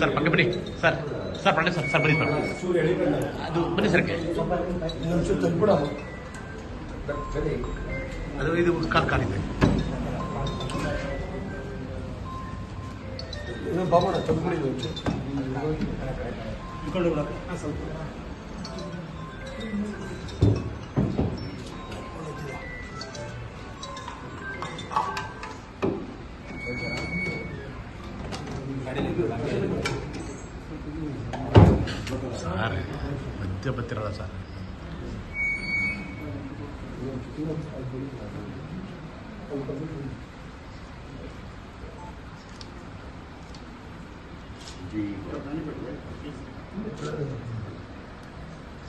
Sir ಪಕ್ಕ ಬನ್ನಿ sir sir ಬನ್ನಿ ಸರ್ ಸರ್ ಬನ್ನಿ ಸರ್. ಅದು ಬನ್ನಿ ಸರ್ ಅದು ಇದು ಕಾಲ್ ತಂದ್ಬಿಡಿ ಒಂಚೂರು ಇಟ್ಕೊಂಡು ಬಿಡಕ್ಕ ಹಾಂ ಸ್ವಲ್ಪ. സാറ് മധ്യപത്തിലുള്ള സാറ് ജീ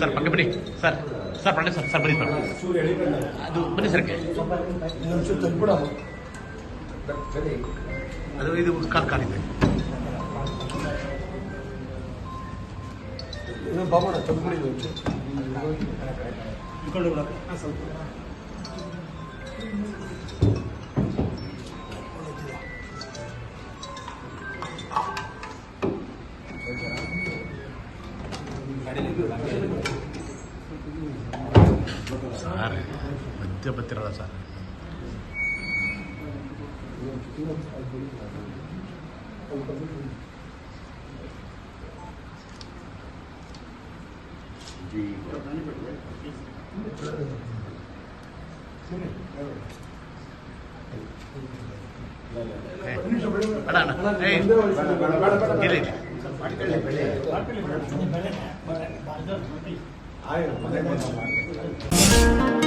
ಸರ್, ಪಕ್ಕ ಬಿಡಿ ಸರ್ ಸರ್, ಬನ್ನಿ, ಸರ್ ಸರ್, ಬನ್ನಿ, ಸರ್. ಅದು, ಬನ್ನಿ, ಸರ್ ಅದು, ಇದು ಕಾಲ್ ಕಾಲಿದೆ ಇನ್ನೊಂದು ಬಾಬಣ್ಣ ತಂದ್ಬಿಡಿ ಸ್ವಲ್ಪ ಮಧ್ಯ ಬತ್ತಿರಲ್ಲ ಸರ್ ಏ, ಬೇಡ ಅಣ್ಣ ಏ ಇಲ್ಲ 哎 don't 舞